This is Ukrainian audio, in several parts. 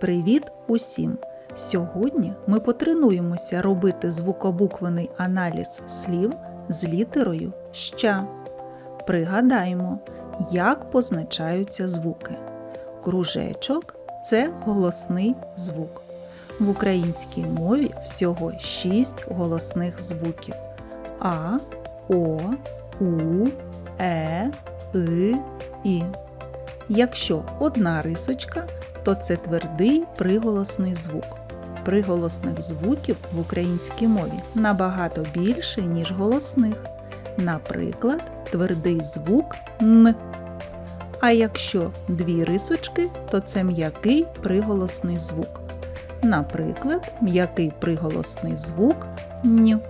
Привіт усім! Сьогодні ми потренуємося робити звукобуквений аналіз слів з літерою ща. Пригадаємо, як позначаються звуки. Кружечок це голосний звук. В українській мові всього 6 голосних звуків: А, О, У, Е, И, І. Якщо одна рисочка, то це твердий приголосний звук. Приголосних звуків в українській мові набагато більше, ніж голосних. Наприклад, твердий звук Н. А якщо дві рисочки, то це м'який приголосний звук. Наприклад, м'який приголосний звук Н.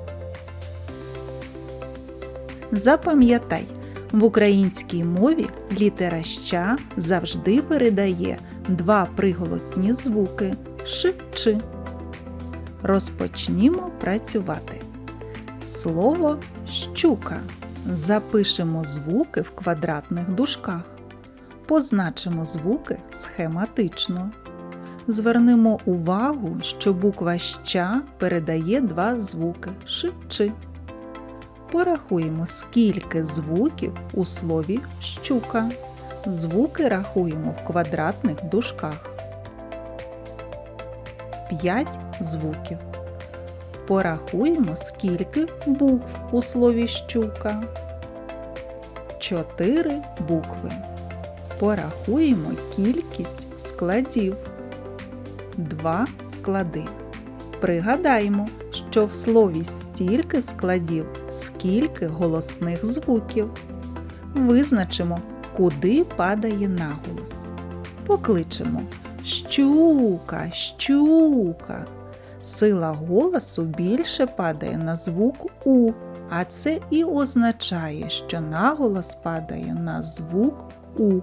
Запам'ятай, в українській мові літера ща завжди передає два приголосні звуки ш чи. Розпочнімо працювати. Слово щука. Запишемо звуки в квадратних дужках. Позначимо звуки схематично. Звернемо увагу, що буква ща передає два звуки ш чи. Порахуємо, скільки звуків у слові щука. Звуки рахуємо в квадратних дужках. 5 звуків. Порахуємо, скільки букв у слові щука. 4 букви. Порахуємо кількість складів. 2 склади. Пригадаємо, що в слові стільки складів, скільки голосних звуків. Визначимо, куди падає наголос. Покличемо щука, щука. Сила голосу більше падає на звук У, а це і означає, що наголос падає на звук У.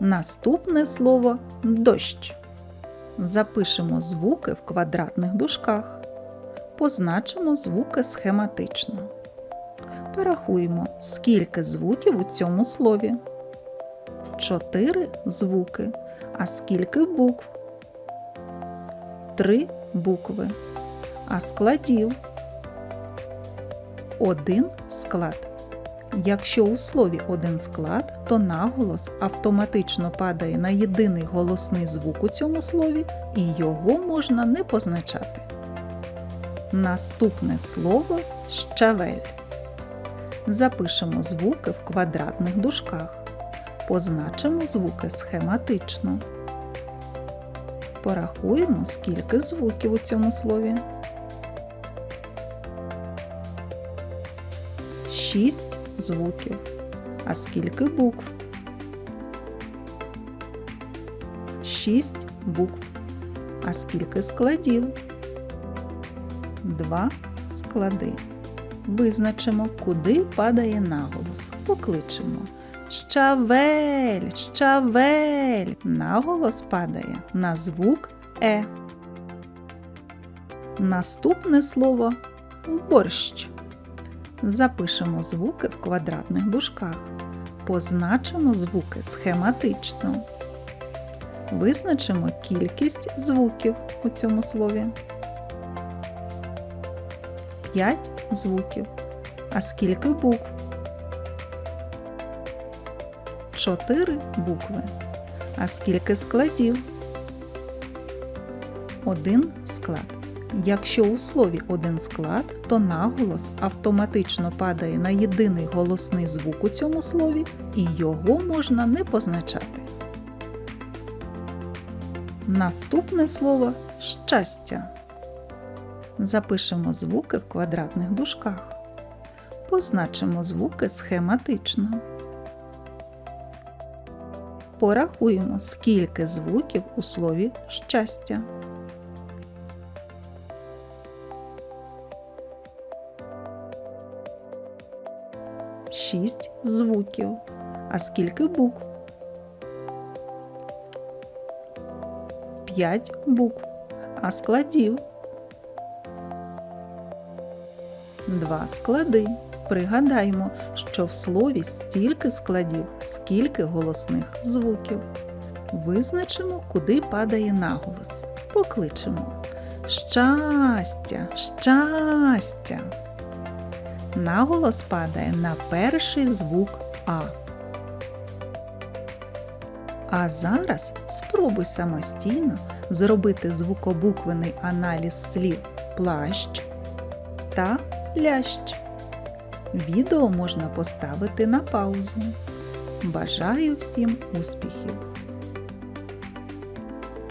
Наступне слово дощ. Запишемо звуки в квадратних дужках. Позначимо звуки схематично. Порахуємо, скільки звуків у цьому слові. Чотири звуки. А скільки букв? Три букви. А складів? Один склад. Якщо у слові один склад, то наголос автоматично падає на єдиний голосний звук у цьому слові, і його можна не позначати. Наступне слово щавель. Запишемо звуки в квадратних дужках. Позначимо звуки схематично. Порахуємо, скільки звуків у цьому слові. Шість звуків. А скільки букв? Шість букв. А скільки складів? Два склади. Визначимо, куди падає наголос. Покличемо. Щавель, щавель. Наголос падає на звук Е. Наступне слово борщ. Запишемо звуки в квадратних дужках. Позначимо звуки схематично. Визначимо кількість звуків у цьому слові. 5 звуків. А скільки букв? 4 букви. А скільки складів? Один склад. Якщо у слові один склад, то наголос автоматично падає на єдиний голосний звук у цьому слові, і його можна не позначати. Наступне слово щастя. Запишемо звуки в квадратних дужках. Позначимо звуки схематично. Порахуємо, скільки звуків у слові щастя. Шість звуків. А скільки букв? П'ять букв. А складів? Два склади. Пригадаймо, що в слові стільки складів, скільки голосних звуків. Визначимо, куди падає наголос. Покличемо. Щастя, щастя. Наголос падає на перший звук А. А зараз спробуй самостійно зробити звукобуквений аналіз слів плащ та лящ. Відео можна поставити на паузу. Бажаю всім успіхів!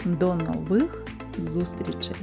До нових зустрічей!